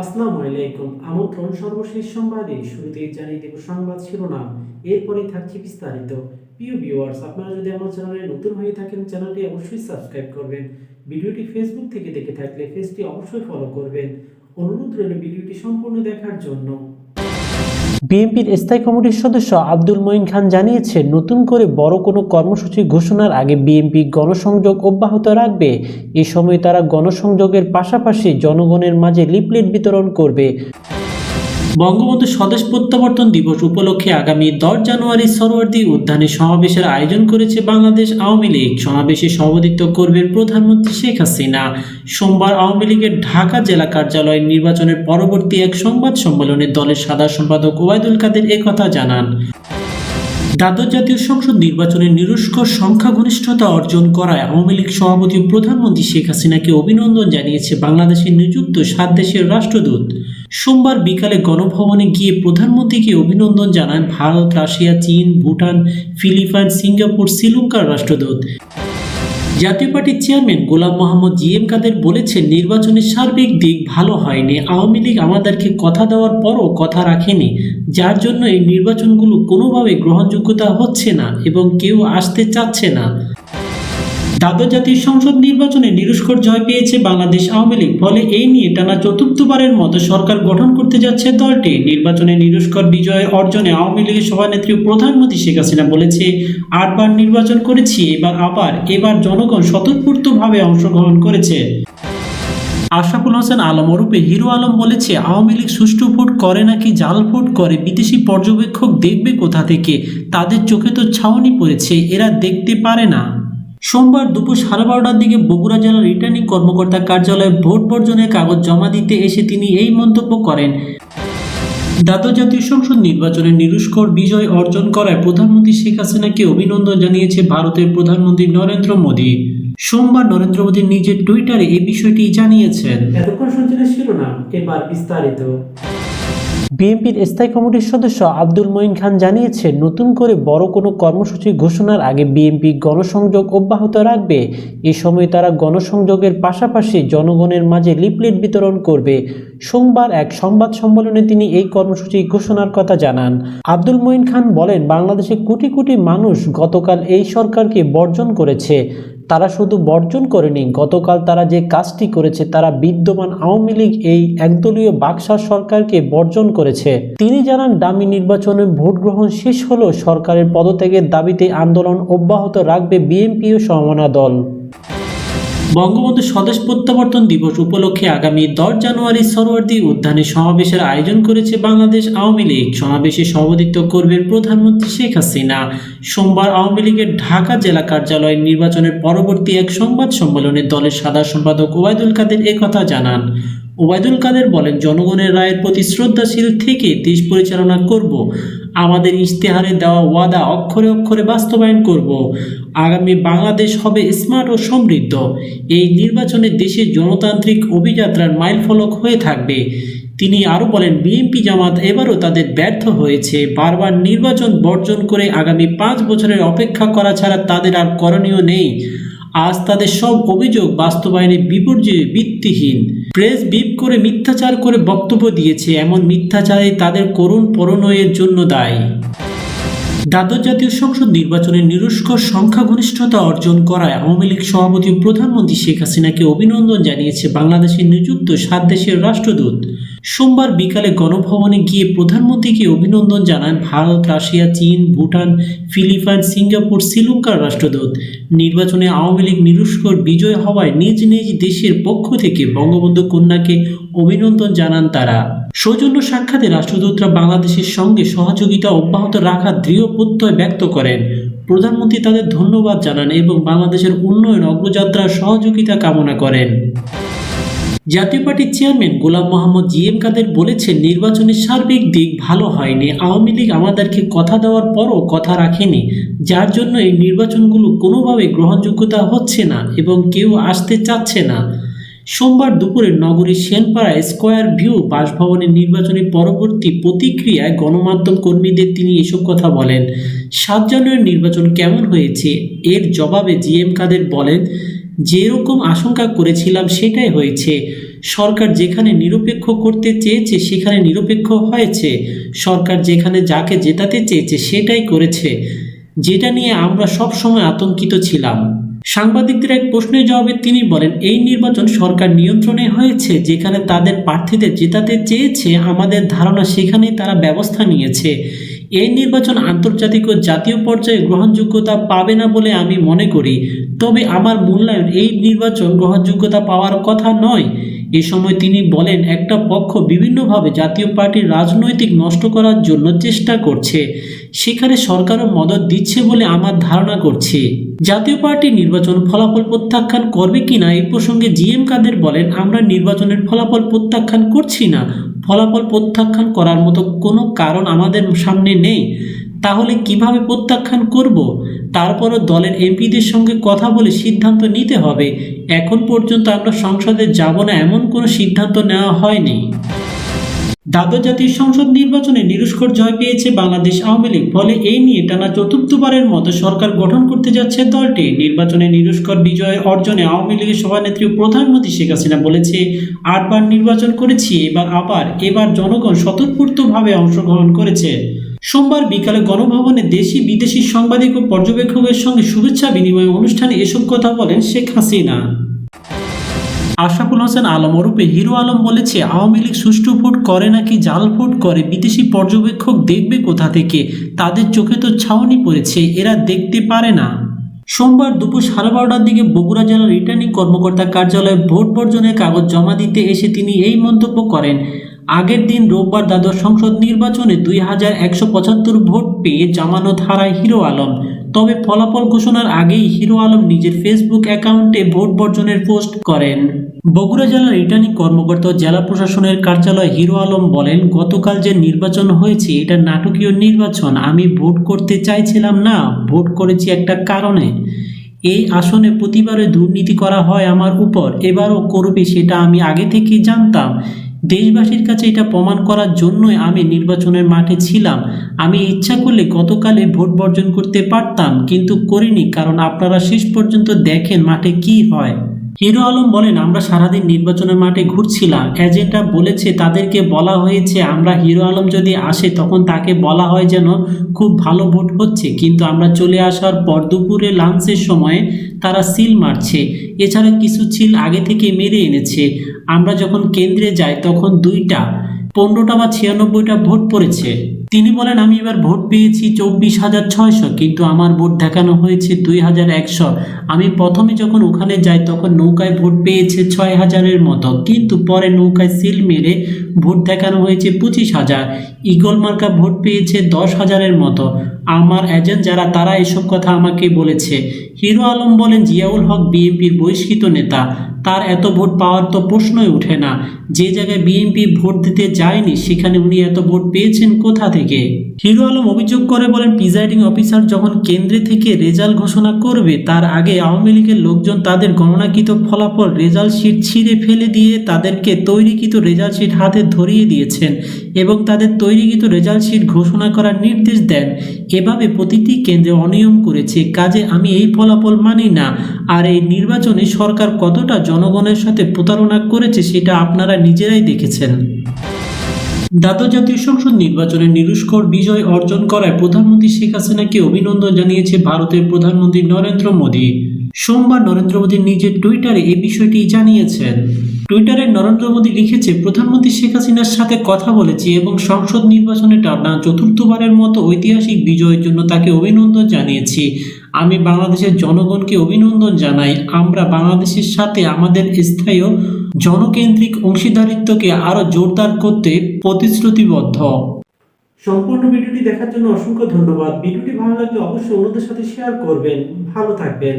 আসসালামু আলাইকুম। আমন্ত্রণ সর্বশেষ সংবাদে শুরুতে জানিয়ে দেব সংবাদ শিরোনাম। এরপরে থাকছে বিস্তারিত। প্রিয় ভিউয়ার্স আপনারা যদি আমার চ্যানেলে নতুন হয়ে থাকেন, চ্যানেলটি অবশ্যই সাবস্ক্রাইব করবেন। ভিডিওটি ফেসবুক থেকে দেখে থাকলে পেজটি অবশ্যই ফলো করবেন। অনুরোধ রইল ভিডিওটি সম্পূর্ণ দেখার জন্য। বিএনপির স্থায়ী কমিটির সদস্য আব্দুল মঈন খান জানিয়েছে, নতুন করে বড় কোনো কর্মসূচি ঘোষণার আগে বিএনপি গণসংযোগ অব্যাহত রাখবে। এ সময় তারা গণসংযোগের পাশাপাশি জনগণের মাঝে লিপলেট বিতরণ করবে। বঙ্গবন্ধু স্বদেশ প্রত্যাবর্তন দিবস উপলক্ষে আগামী দশ জানুয়ারি সরোয়ার্দী উদ্যানে সমাবেশের আয়োজন করেছে বাংলাদেশ আওয়ামী লীগ। সমাবেশে সভাপতিত্ব করবেন প্রধানমন্ত্রী শেখ হাসিনা। সোমবার আওয়ামী লীগের ঢাকা জেলা কার্যালয়ে নির্বাচনের পরবর্তী এক সংবাদ সম্মেলনে দলের সাধারণ সম্পাদক ওবায়দুল কাদের একথা জানান। দ্বাদশ জাতীয় সংসদ নির্বাচনে নিরস্ক সংখ্যাগরিষ্ঠতা অর্জন করায় আওয়ামী লীগ সভাপতি প্রধানমন্ত্রী শেখ হাসিনাকে অভিনন্দন জানিয়েছে বাংলাদেশে নিযুক্ত সাত দেশের রাষ্ট্রদূত। সোমবার বিকালে গণভবনে গিয়ে প্রধানমন্ত্রীকে অভিনন্দন জানান ভারত, রাশিয়া, চীন, ভুটান, ফিলিপাইন, সিঙ্গাপুর, শ্রীলঙ্কার রাষ্ট্রদূত। জাতীয় পার্টির chairman Golam Mohammad G M Quader বলেছেন নির্বাচনের সার্বিক দিক ভালো হয়নি। আওয়ামী লীগ আমাদেরকে কথা দেওয়ার পরও কথা রাখেনি। যার জন্য এই নির্বাচনগুলো কোনোভাবে গ্রহণযোগ্যতা হচ্ছে না এবং কেউ আসতে চাচ্ছে না। দ্বাদশ জাতীয় সংসদ নির্বাচনে নিরস্কর জয় পেয়েছে বাংলাদেশ আওয়ামী লীগ। ফলে এই নিয়ে টানা চতুর্থবারের মতো সরকার গঠন করতে যাচ্ছে দলটি। নির্বাচনে নিরস্কর বিজয় অর্জনে আওয়ামী লীগের সভানেত্রী প্রধানমন্ত্রী শেখ হাসিনা বলেছে, আটবার নির্বাচন করেছি, এবার আবার, এবার জনগণ স্বতঃস্ফূর্তভাবে অংশগ্রহণ করেছে। আশাফুল হোসেন আলম ওরূপে হিরো আলম বলেছে, আওয়ামী লীগ সুষ্ঠু ভোট করে নাকি জাল ভোট করে, বিদেশি পর্যবেক্ষক দেখবে কোথা থেকে? তাদের চোখে তো ছাউনি পড়েছে, এরা দেখতে পারে না। সোমবার দুপুর সাড়ে বারোটার দিকে বগুড়া জেলার রিটার্নিং কর্মকর্তা কার্যালয়ে ভোট বর্জনের কাগজ জমা দিতে এসে তিনি এই মন্তব্য করেন। দ্বাদশ জাতীয় সংসদ নির্বাচনে নিরুস্কর বিজয় অর্জন করায় প্রধানমন্ত্রী শেখ হাসিনাকে অভিনন্দন জানিয়েছে ভারতের প্রধানমন্ত্রী নরেন্দ্র মোদী। সোমবার নরেন্দ্র মোদী নিজের টুইটারে এই বিষয়টি জানিয়েছেন। এতক্ষণ শুনছিলেন শিরোনাম, এবার বিস্তারিত। বিএনপির স্থায়ী কমিটির সদস্য আব্দুল মঈন খান জানিয়েছেন, নতুন করে বড় কোনো কর্মসূচি ঘোষণার আগে বিএনপি গণসংযোগ অব্যাহত রাখবে। এ সময় তারা গণসংযোগের পাশাপাশি জনগণের মাঝে লিপলেট বিতরণ করবে। সোমবার এক সংবাদ সম্মেলনে তিনি এই কর্মসূচি ঘোষণার কথা জানান। আব্দুল মঈন খান বলেন, বাংলাদেশে কোটি কোটি মানুষ গতকাল এই সরকারকে বর্জন করেছে। তারা শুধু বর্জন করেনি, গতকাল তারা যে কাজটি করেছে তারা বিদ্যমান আওয়ামী লীগ এই একদলীয় বাকশাল সরকারকে বর্জন করেছে। তিনি জানান ডামি নির্বাচনে ভোট গ্রহণ শেষ হলেও সরকারের পদত্যাগের দাবিতে আন্দোলন অব্যাহত রাখবে বিএনপি ও সমনা দল। বঙ্গবন্ধু স্বদেশ প্রত্যাবর্তন দিবস উপলক্ষে আগামী দশ জানুয়ারি সরোয়ার্দী উদ্যানে সমাবেশের আয়োজন করেছে বাংলাদেশ আওয়ামী লীগ। সমাবেশে সভাপতিত্ব করবেন প্রধানমন্ত্রী শেখ হাসিনা। সোমবার আওয়ামী লীগের ঢাকা জেলা কার্যালয় নির্বাচনের পরবর্তী এক সংবাদ সম্মেলনে দলের সাধারণ সম্পাদক ওবায়দুল কাদের একথা জানান। ওবায়দুল কাদের বলেন, জনগণের রায়ের প্রতি শ্রদ্ধাশীল থেকে দেশ পরিচালনা করব। আমাদের ইশতেহারে দেওয়া ওয়াদা অক্ষরে অক্ষরে বাস্তবায়ন করব। আগামী বাংলাদেশ হবে স্মার্ট ও সমৃদ্ধ। এই নির্বাচনে দেশের জনতান্ত্রিক অভিযাত্রার মাইলফলক হয়ে থাকবে। তিনি আরও বলেন, বিএনপি জামাত এবারও তাদের ব্যর্থ হয়েছে। বারবার নির্বাচন বর্জন করে আগামী পাঁচ বছরের অপেক্ষা করা ছাড়া তাদের আর করণীয় নেই। আজ তাদের সব অভিযোগ বাস্তবায়নে বিপর্যয়ে ভিত্তিহীন। প্রেস বিপ করে মিথ্যাচার করে বক্তব্য দিয়েছে, এমন মিথ্যাচারে তাদের করুণ পরনয়ের জন্য দায়ী। দ্বাদশ জাতীয় সংসদ নির্বাচনে নিরস্কর সংখ্যাগরিষ্ঠতা অর্জন করায় আওয়ামী লীগ সভাপতি প্রধানমন্ত্রী শেখ হাসিনাকে অভিনন্দন জানিয়েছে বাংলাদেশে নিযুক্ত সাত দেশের রাষ্ট্রদূত। সোমবার বিকালে গণভবনে গিয়ে প্রধানমন্ত্রীকে অভিনন্দন জানান ভারত, রাশিয়া, চীন, ভুটান, ফিলিপাইন, সিঙ্গাপুর, শ্রীলঙ্কার রাষ্ট্রদূত। নির্বাচনে আওয়ামী লীগ নিরস্কর বিজয় হওয়ায় নিজ নিজ দেশের পক্ষ থেকে বঙ্গবন্ধু কন্যাকে অভিনন্দন জানান তারা। সৌজন্য সাক্ষাতে রাষ্ট্রদূতরা বাংলাদেশের সঙ্গে সহযোগিতা অব্যাহত রাখার দৃঢ় প্রত্যয় ব্যক্ত করেন। প্রধানমন্ত্রী তাদের ধন্যবাদ জানান এবং বাংলাদেশের উন্নয়ন, অগ্রযাত্রার সহযোগিতা কামনা করেন। জাতীয় পার্টির chairman Golam Mohammad G M Quader বলেছেন নির্বাচনের সার্বিক দিক ভালো হয়নি। আওয়ামী লীগ আমাদেরকে কথা দেওয়ার পরও কথা রাখেনি। যার জন্য এই নির্বাচনগুলো কোনোভাবে গ্রহণযোগ্যতা হচ্ছে না এবং কেউ আসতে চাচ্ছে না। সোমবার দুপুরে নগরীর সেনপাড়ায় স্কোয়ার ভিউ বাসভবনের নির্বাচনী পরবর্তী প্রতিক্রিয়ায় গণমাধ্যম কর্মীদের তিনি এসব কথা বলেন। সাত জানুয়ারির নির্বাচন কেমন হয়েছে? এর জবাবে জি এম কাদের বলেন যেরকম আশঙ্কা করেছিলাম সেটাই হয়েছে। সরকার যেখানে নিরপেক্ষ করতে চেয়েছে, সেখানে নিরপেক্ষ হয়েছে। সরকার যেখানে যাকে জেতাতে চেয়েছে, সেটাই করেছে। যেটা নিয়ে আমরা সব সময় আতঙ্কিত ছিলাম। সাংবাদিকদের এক প্রশ্নের জবাবে তিনি বলেন, এই নির্বাচন সরকার নিয়ন্ত্রণে হয়েছে, যেখানে তাদের প্রার্থীদের জেতাতে চেয়েছে, আমাদের ধারণা সেখানেই তারা ব্যবস্থা নিয়েছে। এই নির্বাচন আন্তর্জাতিক ও জাতীয় পর্যায়ে গ্রহণযোগ্যতা পাবে না বলে আমি মনে করি। তবে আমার মূল্যায়ন এই নির্বাচন গ্রহণযোগ্যতা পাওয়ার কথা নয়। এ সময় তিনি বলেন, একটা পক্ষ বিভিন্নভাবে জাতীয় পার্টির রাজনৈতিক নষ্ট করার জন্য চেষ্টা করছে। সেখানে সরকারও মদত দিচ্ছে বলে আমার ধারণা করছি। জাতীয় পার্টি নির্বাচন ফলাফল প্রত্যাখ্যান করবে কিনা এই প্রসঙ্গে জিএম কাদের বলেন, আমরা নির্বাচনের ফলাফল প্রত্যাখ্যান করছি না। ফলাফল প্রত্যাখ্যান করার মতো কোনো কারণ আমাদের সামনে নেই। তাহলে কীভাবে প্রত্যাখ্যান করব? তারপরও দলের এমপিদের সঙ্গে কথা বলে সিদ্ধান্ত নিতে হবে। এখন পর্যন্ত আমরা সংসদে যাব না এমন কোনো সিদ্ধান্ত নেওয়া হয়নি। দ্বাদশ জাতীয় সংসদ নির্বাচনে নিরস্কর জয় পেয়েছে বাংলাদেশ আওয়ামী লীগ। ফলে এই নিয়ে টানা চতুর্থবারের মতো সরকার গঠন করতে যাচ্ছে দলটি। নির্বাচনে নিরস্কর বিজয় অর্জনে আওয়ামী লীগের সভানেত্রী প্রধানমন্ত্রী শেখ হাসিনা বলেছে, আটবার নির্বাচন করেছি, এবার আবার, এবার জনগণ স্বতঃস্ফূর্তভাবে অংশগ্রহণ করেছে। সোমবার বিকালে গণভবনে দেশি, বিদেশি সাংবাদিক ও পর্যবেক্ষকের সঙ্গে শুভেচ্ছা বিনিময় অনুষ্ঠানে এসব কথা বলেন শেখ হাসিনা। আশরাফুল হোসেন আলম ওরূপে হিরো আলম বলেছে, আওয়ামী লীগ সুষ্ঠু ভোট করে নাকি জাল ভোট করে, বিদেশি পর্যবেক্ষক দেখবে কোথা থেকে? তাদের চোখে তো ছাউনি পড়েছে, এরা দেখতে পারে না। সোমবার দুপুর সাড়ে বারোটার দিকে বগুড়া জেলার রিটার্নিং কর্মকর্তা কার্যালয়ে ভোট বর্জনের কাগজ জমা দিতে এসে তিনি এই মন্তব্য করেন। আগের দিন রোববার দ্বাদশ সংসদ নির্বাচনে দুই হাজার একশো পঁচাত্তর ভোট পেয়ে জামানত হারায় হিরো আলম। তবে ফলাফল ঘোষণার আগেই হিরো আলম নিজের ফেসবুক অ্যাকাউন্টে ভোট বর্জনের পোস্ট করেন। বগুড়া জেলার রিটার্নিং কর্মকর্তা জেলা প্রশাসনের কার্যালয় হিরো আলম বলেন, গতকাল যে নির্বাচন হয়েছে, এটা নাটকীয় নির্বাচন। আমি ভোট করতে চাইছিলাম না, ভোট করেছি একটা কারণে। এই আসনে প্রতিবারে দুর্নীতি করা হয় আমার উপর। এবারও করবে সেটা আমি আগে থেকেই জানতাম। দেশবাসীর কাছে এটা প্রমাণ করার জন্যই আমি নির্বাচনের মাঠে ছিলাম। আমি ইচ্ছা করলে গতকালে ভোট বর্জন করতে পারতাম, কিন্তু করিনি, কারণ আপনারা শেষ পর্যন্ত দেখেন মাঠে কি হয়। হিরো আলম বলেন, আমরা সারাদিন নির্বাচনের মাঠে ঘুরছিলাম। এজেন্টরা বলেছে, তাদেরকে বলা হয়েছে, আমরা হিরো আলম যদি আসে, তখন তাকে বলা হয় যেন খুব ভালো ভোট হচ্ছে। কিন্তু আমরা চলে আসার পর দুপুরে লাঞ্চের সময় তারা সিল মারছে। এছাড়া কিছু সিল আগে থেকে মেরে এনেছে। আমরা যখন কেন্দ্রে যাই, তখন দুইটা, পনেরোটা বা ছিয়ানব্বইটা ভোট পড়েছে। তিনি বলেন, আমি এবার ভোট পেয়েছি চব্বিশ হাজার ছয়শো, কিন্তু আমার ভোট দেখানো হয়েছে দুই হাজার একশো। আমি প্রথমে যখন ওখানে যাই, তখন নৌকায় ভোট পেয়েছে ছয় হাজারের মতো, কিন্তু পরে নৌকায় সিল মেরে ভোট দেখানো হয়েছে পঁচিশ হাজার। ইগল মার্কা ভোট পেয়েছে দশ হাজারের মতো। আমার এজেন্ট যারা, তারা এসব কথা আমাকে বলেছে। হিরো আলম বলেন, জিয়াউল হক বিএনপির বহিষ্কৃত নেতা। তার এত ভোট পাওয়ার তো প্রশ্নই ওঠে না। যে জায়গায় বিএনপি ভোট দিতে যায়নি, সেখানে উনি এত ভোট পেয়েছেন কোথা থেকে? হিরো আলম অভিযোগ করে বলেন, প্রিজাইডিং অফিসার যখন কেন্দ্রে থেকে রেজাল্ট ঘোষণা করবে, তার আগে আওয়ামী লীগের লোকজন তাদের গণনাকৃত ফলাফল রেজাল্ট শিট ছিঁড়ে ফেলে দিয়ে তাদেরকে তৈরিকৃত রেজাল্ট শিট হাতে ধরিয়ে দিয়েছেন এবং তাদের তৈরিকৃত রেজাল্ট শিট ঘোষণা করার নির্দেশ দেন। এভাবে প্রতিটি কেন্দ্রে অনিয়ম করেছে, কাজে আমি এই ফলাফল মানি না। আর এই নির্বাচনে সরকার কতটা জনগণের সাথে প্রতারণা করেছে, সেটা আপনারা নিজেরাই দেখেছেন। দ্বাদশ জাতীয় সংসদ নির্বাচনে নিরুষ্কর বিজয় অর্জন করায় প্রধানমন্ত্রী শেখ হাসিনাকে অভিনন্দন জানিয়েছে ভারতের প্রধানমন্ত্রী নরেন্দ্র মোদী। সোমবার নরেন্দ্র মোদী নিজের টুইটারে এই বিষয়টি জানিয়েছেন। টুইটারে নরেন্দ্র মোদী লিখেছে, প্রধানমন্ত্রী শেখ হাসিনার সাথে কথা বলেছি এবং সংসদ নির্বাচনে টানা চতুর্থবারের মতো ঐতিহাসিক বিজয়ের জন্য তাকে অভিনন্দন জানিয়েছি। আমি বাংলাদেশের জনগণকে অভিনন্দন জানাই। আমরা বাংলাদেশের সাথে আমাদের স্থায়ী জনকেন্দ্রিক অংশীদারিত্বকে আরও জোরদার করতে প্রতিশ্রুতিবদ্ধ। সম্পূর্ণ ভিডিওটি দেখার জন্য অসংখ্য ধন্যবাদ। ভিডিওটি ভালো লাগলে অবশ্যই অন্যদের সাথে শেয়ার করবেন। ভালো থাকবেন।